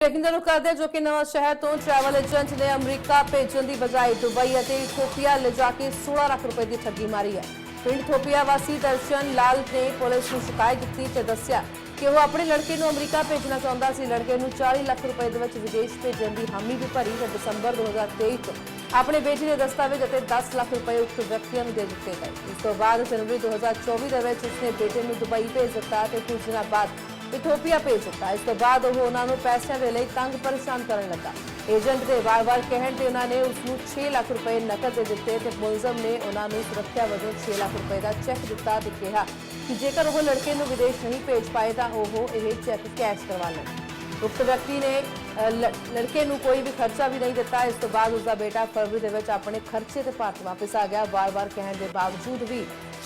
Breaking ਦਾ ਰੁਕ ਕਰਦੇ ਜੋ ਕਿ ਨਵਾਂ ਸ਼ਹਿਰ ਤੋਂ ਟਰੈਵਲ ਏਜੰਟ ਨੇ ਅਮਰੀਕਾ ਭੇਜਣ ਦੀ ਬਜਾਏ ਦੁਬਈ ਅਤੇ ਇਥੋਪੀਆ ਲਿਜਾ ਕੇ 16 ਲੱਖ ਰੁਪਏ ਦੀ ਠੱਗੀ ਮਾਰੀ ਹੈ। ਪਿੰਡ ਥੋਪੀਆ ਵਾਸੀ ਦਰਸ਼ਨ ਲਾਲ ਨੇ ਪੁਲਿਸ ਨੂੰ ਸ਼ਿਕਾਇਤ ਦਿੱਤੀ ਤੇ ਦੱਸਿਆ ਕਿ ਉਹ ਆਪਣੇ ਲੜਕੇ ਨੂੰ ਅਮਰੀਕਾ ਭੇਜਣਾ ਚਾਹੁੰਦਾ ਸੀ। ਲੜਕੇ ਨੂੰ 40 ਲੱਖ ਰੁਪਏ ਦੇ ਵਿੱਚ ਵਿਦੇਸ਼ ਭੇਜਣ ਦੀ ਹਾਮੀ ਵੀ ਭਰੀ ਤੇ ਦਸੰਬਰ 2023 ਤੋਂ ਆਪਣੇ ਬੇਟੀ ਦੇ ਦਸਤਾਵੇਜ਼ ਅਤੇ 10 ਲੱਖ ਰੁਪਏ ਉਕਤ ਵਿਅਕਤੀਆਂ ਨੂੰ ਦੇ ਦਿੱਤੇ ਗਏ। ਇਸ ਤੋਂ ਬਾਅਦ ਜਨਵਰੀ 2024 ਦੇ ਵਿੱਚ ਉਸਨੇ ਬੇਟੇ ਨੂੰ ਦੁਬਈ ਭੇਜ ਦਿੱਤਾ ਤੇ ਕੁਝ ਦਿਨਾਂ ਬਾਅਦ ਇਥੋਪੀਆ ਭੇਜ ਦਿੱਤਾ। ਇਸ ਤੋਂ ਬਾਅਦ ਉਹ ਉਹਨਾਂ ਨੂੰ ਪੈਸਿਆਂ ਦੇ ਲਈ ਤੰਗ ਪਰੇਸ਼ਾਨ ਕਰਨ ਲੱਗਾ। ਏਜੰਟ ਦੇ ਵਾਰ-ਵਾਰ ਕਹਿਣ ਤੇ ਉਹਨਾਂ ਨੇ ਉਸ ਨੂੰ 6 ਲੱਖ ਰੁਪਏ ਨਕਦ ਦੇ ਦਿੱਤੇ ਤੇ ਮੁਲਜ਼ਮ ਨੇ ਉਹਨਾਂ ਨੂੰ ਸੁਰੱਖਿਆ ਵਜੋਂ 6 ਲੱਖ ਰੁਪਏ ਦਾ ਚੈੱਕ ਦਿੱਤਾ ਤੇ ਕਿਹਾ ਕਿ ਜੇਕਰ ਉਹ ਲੜਕੇ ਨੂੰ ਵਿਦੇਸ਼ ਨਹੀਂ ਭੇਜ ਪਾਏ ਤਾਂ ਉਹ ਇਹ ਚੈੱਕ ਕੈਸ਼ ਕਰਵਾ ਲੈਣ। ਉਕਤ ਵਿਅਕਤੀ ਨੇ ਲੜਕੇ ਨੂੰ ਕੋਈ ਵੀ ਖਰਚਾ ਵੀ ਨਹੀਂ ਦਿੱਤਾ ਇਸ ਤੋਂ ਬਾਅਦ ਉਸ ਦਾ ਬੇਟਾ ਫਰਵਰੀ ਦੇ ਵਿੱਚ ਆਪਣੇ ਖਰਚੇ ਤੇ ਭਾਰਤ ਵਾਪਸ ਆ ਗਿਆ ਵਾਰ-ਵਾਰ ਕਹਿਣ ਦੇ ਬਾਵਜੂਦ ਵੀ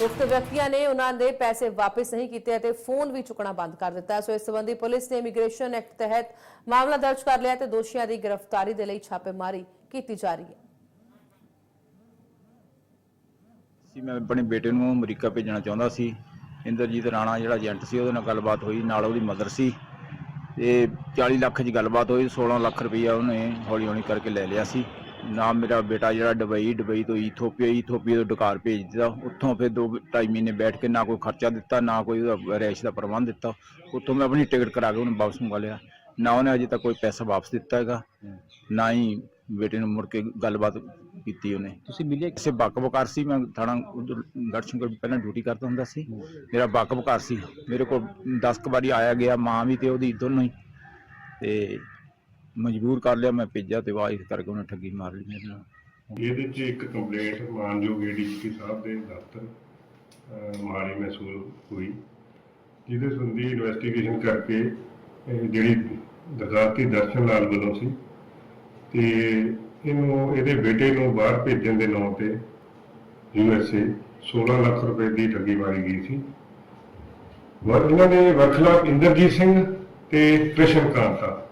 ਉਕਤ ਵਿਅਕਤੀਆਂ ਨੇ ਉਹਨਾਂ ਦੇ ਪੈਸੇ ਵਾਪਸ ਨਹੀਂ ਕੀਤੇ ਅਤੇ ਫੋਨ ਵੀ ਚੁੱਕਣਾ ਬੰਦ ਕਰ ਦਿੱਤਾ ਸੋ ਇਸ ਸੰਬੰਧੀ ਪੁਲਿਸ ਨੇ ਇਮੀਗ੍ਰੇਸ਼ਨ ਐਕਟ ਤਹਿਤ ਮਾਮਲਾ ਦਰਜ ਕਰ ਲਿਆ ਤੇ ਦੋਸ਼ੀਆਂ ਦੀ ਗ੍ਰਿਫਤਾਰੀ ਦੇ ਲਈ ਛਾਪੇਮਾਰੀ ਕੀਤੀ ਜਾ ਰਹੀ ਹੈ ਸੀ ਮੈਂ ਆਪਣੇ ਬੇਟੇ ਨੂੰ ਅਮਰੀਕਾ ਭੇਜਣਾ ਚਾਹੁੰਦਾ ਸੀ ਇੰਦਰਜੀਤ ਰਾਣਾ ਜਿਹੜਾ ਏਜੰਟ ਸੀ ਉਹਦੇ ਨਾਲ ਗੱਲਬਾਤ ਹੋਈ ਨਾਲ ਉਹਦੀ ਮਦਰ ਸੀ ਤੇ 40 ਲੱਖ ਦੀ ਗੱਲਬਾਤ ਹੋਈ 16 ਲੱਖ ਰੁਪਈਆ ਉਹਨੇ ਹੌਲੀ ਹੌਲੀ ਕਰਕੇ ਲੈ ਲਿਆ ਸੀ। ਨਾਮ ਮੇਰਾ ਬੇਟਾ ਜਿਹੜਾ ਦੁਬਈ ਦੁਬਈ ਤੋਂ ਇਥੋਪੀਆ ਇਥੋਪੀਆ ਤੋਂ ਡਕਾਰ ਭੇਜ ਦਿੱਤਾ। ਉੱਥੋਂ ਫਿਰ ਦੋ ਢਾਈ ਮਹੀਨੇ ਬੈਠ ਕੇ ਨਾ ਕੋਈ ਖਰਚਾ ਦਿੱਤਾ ਨਾ ਕੋਈ ਉਹਦਾ ਰਿਹਾਇਸ਼ ਦਾ ਪ੍ਰਬੰਧ ਦਿੱਤਾ। ਉੱਥੋਂ ਮੈਂ ਆਪਣੀ ਟਿਕਟ ਕਰਾ ਕੇ ਉਹਨੂੰ ਵਾਪਸ ਮੰਗਾ ਲਿਆ। ਨਾ ਉਹਨੇ ਅਜੇ ਤੱਕ ਕੋਈ ਪੈਸਾ ਵਾਪਸ ਦਿੱਤਾ ਹੈਗਾ ਨਾ ਹੀ ਬੇਟੇ ਨੂੰ ਮੁੜ ਕੇ ਗੱਲਬਾਤ ਕੀਤੀ ਉਹਨੇ। ਤੁਸੀਂ ਮਿਲੇ ਕਿਸੇ ਬੱਕ ਬਕਾਰ ਸੀ ਮੈਂ ਥਾਣਾ ਗੜਸ਼ੰਕਰ ਪਹਿਲਾਂ ਡਿਊਟੀ ਕਰਦਾ ਹੁੰਦਾ ਸੀ। ਮੇਰਾ ਬੱਕ ਬਕਾਰ ਸੀ। ਮੇਰੇ ਕੋਲ 10 ਕੁ ਵਾਰੀ ਆਇਆ ਗਿਆ ਮਾਂ ਵੀ ਤੇ ਉਹਦੀ ਦੋਨੋਂ ਹੀ। ਤੇ ਮਜਬੂਰ ਕਰ ਲਿਆ ਮੈਂ ਭੇਜਿਆ ਤੇ ਵਾਹ ਇਸ ਕਰਕੇ ਉਹਨੇ ਠੱਗੀ ਮਾਰ ਲਈ ਮੇਰੇ ਨਾਲ। ਇਹਦੇ 'ਚ ਇੱਕ ਕੰਪਲੇਂਟ ਮਾਨਯੋਗ ਏਡੀਜੀਪੀ ਸਾਹਿਬ ਦੇ ਦਫ਼ਤਰ ਮੋਹਾਲੀ ਮਹਿਸੂਲ ਹੋਈ ਜਿਹਦੇ ਸੰਬੰਧੀ ਇਨਵੈਸਟੀਗੇਸ਼ਨ ਕਰਕੇ ਜਿਹੜੀ ਦਰਗਾਹਤੀ ਦਰਸ਼ਨ ਲਾਲ ਵੱਲੋਂ ਸੀ ਤੇ ਇਹਨੂੰ ਇਹਦੇ ਬੇਟੇ ਨੂੰ ਬਾਹਰ ਭੇਜਣ ਦੇ ਨਾਂ ਤੇ ਯੂਐਸਏ 16 ਲੱਖ ਰੁਪਏ ਦੀ ਠੱਗੀ ਮਾਰੀ ਗਈ ਸੀ। ਵ- ਇਹਨਾਂ ਦੇ ਵਰਖਲਾਫ ਇੰਦਰਜੀਤ ਸਿੰਘ ਤੇ ਕ੍ਰਿਸ਼ਨ ਕਾਂਤਾ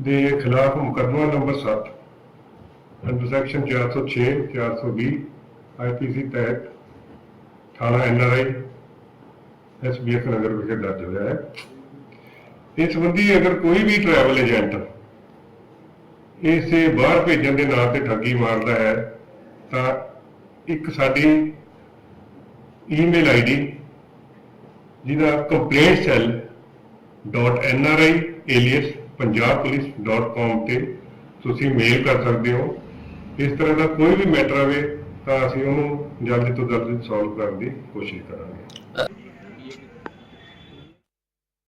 ਦੇ ਖਿਲਾਫ ਮੁਕੱਦਮਾ ਨੰਬਰ 7 ਅੰਡਰ ਸੈਕਸ਼ਨ 406 420 ਆਈਪੀਸੀ ਤਹਿਤ ਥਾਣਾ ਐਨਆਰਆਈ ਐਸਬੀਐਫ ਨਗਰ ਵਿਖੇ ਦਰਜ ਹੋਇਆ ਹੈ। ਇਸ ਸੰਬੰਧੀ ਅਗਰ ਕੋਈ ਵੀ ਟਰੈਵਲ ਏਜੰਟ ਇਸੇ ਬਾਹਰ ਭੇਜਣ ਦੇ ਨਾਂ ਤੇ ਠੱਗੀ ਮਾਰਦਾ ਹੈ, ਤਾਂ ਇੱਕ ਸਾਡੀ ਈਮੇਲ ਆਈਡੀ ਜਿਹਦਾ ਕੰਪਲੇਂਟ ਸੈੱਲ .nri.alias.punjabpolice.com ਤੇ ਤੁਸੀਂ ਮੇਲ ਕਰ ਸਕਦੇ ਹੋ। ਇਸ ਤਰ੍ਹਾਂ ਦਾ ਕੋਈ ਵੀ ਮੈਟਰ ਆਵੇ ਤਾਂ ਅਸੀਂ ਉਹਨੂੰ ਜਲਦੀ ਤੋਂ ਜਲਦੀ ਸੋਲਵ ਕਰਨ ਦੀ ਕੋਸ਼ਿਸ਼ ਕਰਾਂਗੇ।